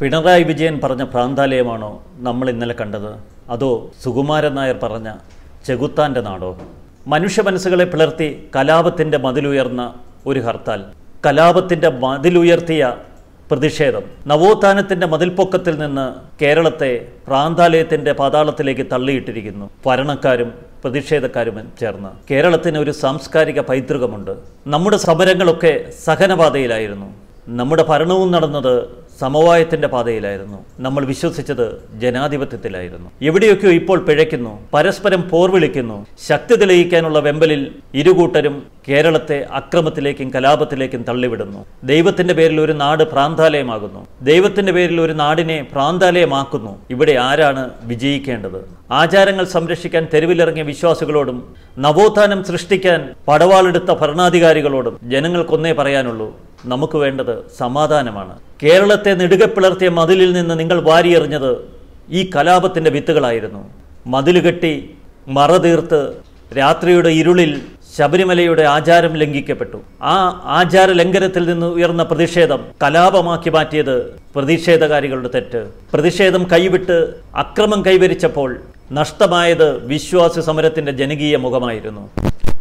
പിണറായി വിജയൻ പറഞ്ഞ പ്രാന്താലയമാണോ നമ്മൾ ഇന്നലെ കണ്ടത്? അതോ സുകുമാരൻ നായർ പറഞ്ഞ ചെകുത്താന്റെ നാടോ? മനുഷ്യ മനസ്സുകളെ പിളർത്തി കലാപത്തിന്റെ മതിലുയർന്ന ഒരു ഹർത്താൽ. കലാപത്തിന്റെ മതിലുയർത്തിയ പ്രതിഷേധം. നവോത്ഥാനത്തിന്റെ മതിൽപ്പൊക്കത്തിൽ നിന്ന് കേരളത്തെ പ്രാന്താലയത്തിന്റെ പാതാളത്തിലേക്ക് തള്ളിയിട്ടിരിക്കുന്നു. ഭരണക്കാരും പ്രതിഷേധക്കാരും ചേർന്ന്. കേരളത്തിന് ഒരു സാംസ്കാരിക പൈതൃകമുണ്ട്. നമ്മുടെ സമരങ്ങളൊക്കെ സഹനപാതയിലായിരുന്നു. നമ്മുടെ ഭരണവും നടന്നത് സമവായത്തിന്റെ പാതയിലായിരുന്നു. നമ്മൾ വിശ്വസിച്ചത് ജനാധിപത്യത്തിലായിരുന്നു. എവിടെയൊക്കെയോ ഇപ്പോൾ പിഴയ്ക്കുന്നു പരസ്പരം പോർ വിളിക്കുന്നു ശക്തി തെളിയിക്കാനുള്ള വെമ്പലിൽ ഇരുകൂട്ടരും കേരളത്തെ അക്രമത്തിലേക്കും കലാപത്തിലേക്കും തള്ളിവിടുന്നു. ദൈവത്തിന്റെ പേരിൽ ഒരു നാട് പ്രാന്താലയമാകുന്നു. ദൈവത്തിന്റെ പേരിൽ ഒരു നാടിനെ പ്രാന്താലയമാക്കുന്നു. ഇവിടെ ആരാണ് വിജയിക്കേണ്ടത്? ആചാരങ്ങൾ സംരക്ഷിക്കാൻ തെരുവിലിറങ്ങിയ വിശ്വാസികളോടും നവോത്ഥാനം സൃഷ്ടിക്കാൻ പടവാളെടുത്ത ഭരണാധികാരികളോടും ജനങ്ങൾക്കൊന്നേ പറയാനുള്ളൂ. നമുക്ക് വേണ്ടത് സമാധാനമാണ്. കേരളത്തെ നെടുകെ പിളർത്തിയ മതിലിൽ നിന്ന് നിങ്ങൾ വാരിയെറിഞ്ഞത് ഈ കലാപത്തിന്റെ വിത്തുകളായിരുന്നു. മതിൽ കെട്ടി മറ തീർത്ത് രാത്രിയുടെ ഇരുളിൽ ശബരിമലയുടെ ആചാരം ലംഘിക്കപ്പെട്ടു. ആ ആചാര ലംഘനത്തിൽ നിന്ന് ഉയർന്ന പ്രതിഷേധം കലാപമാക്കി മാറ്റിയത് പ്രതിഷേധകാരികളുടെ തെറ്റ്. പ്രതിഷേധം കൈവിട്ട് അക്രമം കൈവരിച്ചപ്പോൾ നഷ്ടമായത് വിശ്വാസ സമരത്തിന്റെ ജനകീയ മുഖമായിരുന്നു.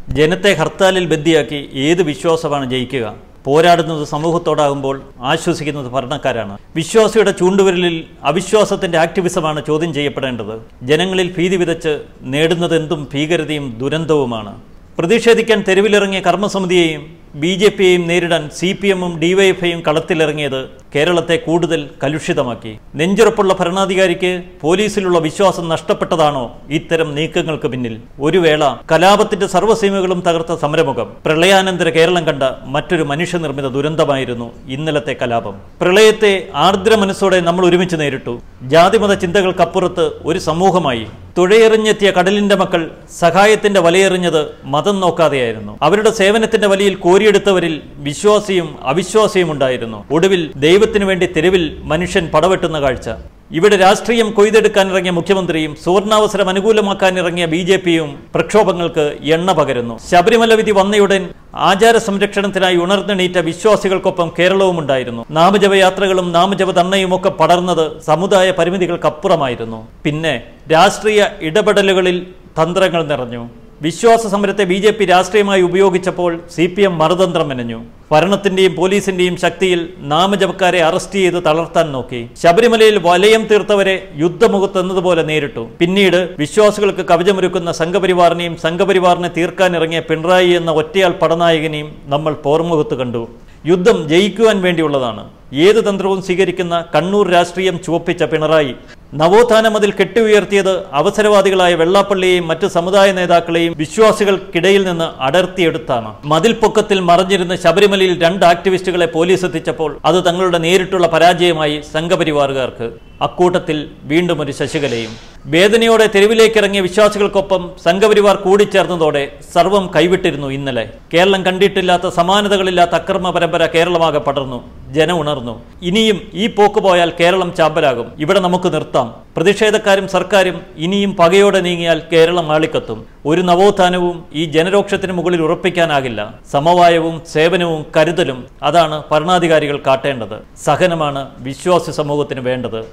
ജനത്തെ ഹർത്താലിൽ ബന്ധിയാക്കി ഏത് വിശ്വാസമാണ് ജയിക്കുക? പോരാടുന്നത് സമൂഹത്തോടാകുമ്പോൾ ആശ്വസിക്കുന്നത് ഭരണക്കാരാണ്. വിശ്വാസിയുടെ ചൂണ്ടുവിരലിൽ അവിശ്വാസത്തിന്റെ ആക്ടിവിസമാണ് ചോദ്യം ചെയ്യപ്പെടേണ്ടത്. ജനങ്ങളിൽ ഭീതി വിതച്ച് നേടുന്നതെന്തും ഭീകരതയും ദുരന്തവുമാണ്. പ്രതിഷേധിക്കാൻ തെരുവിലിറങ്ങിയ കർമ്മസമിതിയെയും ബി ജെ പിയെയും നേരിടാൻ സി പി എമ്മും ഡിവൈഎഫ്ഐയും കളത്തിലിറങ്ങിയത് കേരളത്തെ കൂടുതൽ കലുഷിതമാക്കി. നെഞ്ചുറപ്പുള്ള ഭരണാധികാരിക്ക് പോലീസിലുള്ള വിശ്വാസം നഷ്ടപ്പെട്ടതാണോ ഇത്തരം നീക്കങ്ങൾക്ക് പിന്നിൽ? ഒരു വേള കലാപത്തിന്റെ സർവസീമകളും തകർത്ത സമരമുഖം. പ്രളയാനന്തര കേരളം കണ്ട മറ്റൊരു മനുഷ്യനിർമ്മിത ദുരന്തമായിരുന്നു ഇന്നലത്തെ കലാപം. പ്രളയത്തെ ആർദ്ര മനസ്സോടെ നമ്മൾ ഒരുമിച്ച് നേരിട്ടു. ജാതിമത ചിന്തകൾക്കപ്പുറത്ത് ഒരു സമൂഹമായി. തുഴയെറിഞ്ഞെത്തിയ കടലിന്റെ മക്കൾ സഹായത്തിന്റെ വലയെറിഞ്ഞത് മതം നോക്കാതെയായിരുന്നു. അവരുടെ സേവനത്തിന്റെ വലിയിൽ കോരിയെടുത്തവരിൽ വിശ്വാസിയും അവിശ്വാസിയും ഉണ്ടായിരുന്നു. ഒടുവിൽ ദൈവത്തിനു വേണ്ടി തെരുവിൽ മനുഷ്യൻ പടവെട്ടുന്ന കാഴ്ച. ഇവിടെ രാഷ്ട്രീയം കൊയ്തെടുക്കാനിറങ്ങിയ മുഖ്യമന്ത്രിയും സുവർണാവസരം അനുകൂലമാക്കാനിറങ്ങിയ ബി ജെ പിയും പ്രക്ഷോഭങ്ങൾക്ക് എണ്ണ പകരുന്നു. ശബരിമല വിധി വന്നയുടൻ ആചാര സംരക്ഷണത്തിനായി ഉണർന്നെണീറ്റ വിശ്വാസികൾക്കൊപ്പം കേരളവും ഉണ്ടായിരുന്നു നാമജപയാത്രകളും നാമജപ തണ്ണയുമൊക്കെ പടർന്നത് സമുദായ പരിമിതികൾക്കപ്പുറമായിരുന്നു. പിന്നെ രാഷ്ട്രീയ ഇടപെടലുകളിൽ തന്ത്രങ്ങൾ നിറഞ്ഞു. വിശ്വാസ സമരത്തെ ബി ജെ പി രാഷ്ട്രീയമായി ഉപയോഗിച്ചപ്പോൾ സി പി എം മറുതന്ത്രം മെനഞ്ഞു. ഭരണത്തിന്റെയും പോലീസിന്റെയും ശക്തിയിൽ നാമജപക്കാരെ അറസ്റ്റ് ചെയ്ത് തളർത്താൻ നോക്കി. ശബരിമലയിൽ വലയം തീർത്തവരെ യുദ്ധമുഖത്ത് എന്നതുപോലെ നേരിട്ടു. പിന്നീട് വിശ്വാസികൾക്ക് കവചമൊരുക്കുന്ന സംഘപരിവാറിനെയും സംഘപരിവാറിനെ തീർക്കാനിറങ്ങിയ പിണറായി എന്ന ഒറ്റയാൾ പടനായകനെയും നമ്മൾ പോർമുഖത്ത് കണ്ടു. യുദ്ധം ജയിക്കുവാൻ വേണ്ടിയുള്ളതാണ്. ഏത് തന്ത്രവും സ്വീകരിക്കുന്ന കണ്ണൂർ രാഷ്ട്രീയം ചുവപ്പിച്ച പിണറായി. നവോത്ഥാനം അതിൽ കെട്ടിയുയർത്തിയത് അവസരവാദികളായ വെള്ളാപ്പള്ളിയെയും മറ്റ് സമുദായ നേതാക്കളെയും വിശ്വാസികൾക്കിടയിൽ നിന്ന് അടർത്തിയെടുത്താണ്. മതിൽ പൊക്കത്തിൽ മറഞ്ഞിരുന്ന ശബരിമലയിൽ രണ്ട് ആക്ടിവിസ്റ്റുകളെ പോലീസ് എത്തിച്ചപ്പോൾ അത് തങ്ങളുടെ നേരിട്ടുള്ള പരാജയമായി സംഘപരിവാറുകാർക്ക്. അക്കൂട്ടത്തിൽ വീണ്ടും ഒരു ശശികലയും. വേദനയോടെ തെരുവിലേക്കിറങ്ങിയ വിശ്വാസികൾക്കൊപ്പം സംഘപരിവാർ കൂടിച്ചേർന്നതോടെ സർവം കൈവിട്ടിരുന്നു ഇന്നലെ. കേരളം കണ്ടിട്ടില്ലാത്ത സമാനതകളില്ലാത്ത അക്രമ പരമ്പര കേരളമാകെ പടർന്നു. ജനം ഉണർന്നു ഇനിയും ഈ പോക്ക് പോയാൽ കേരളം ചാമ്പലാകും. ഇവിടെ നമുക്ക് നിർത്താം. പ്രതിഷേധക്കാരും സർക്കാരും ഇനിയും പകയോടെ നീങ്ങിയാൽ കേരളം ആളിക്കത്തും. ഒരു നവോത്ഥാനവും ഈ ജനരോക്ഷത്തിന് മുകളിൽ ഉറപ്പിക്കാനാകില്ല. സമവായവും സേവനവും കരുതലും അതാണ് ഭരണാധികാരികൾ കാട്ടേണ്ടത്. സഹനമാണ് വിശ്വാസ സമൂഹത്തിന് വേണ്ടത്.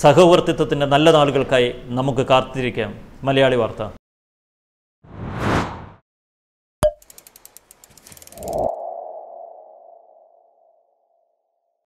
സഹവർത്തിത്വത്തിന്റെ നല്ല നാളുകൾക്കായി നമുക്ക് കാത്തിരിക്കാം. മലയാളി വാർത്ത.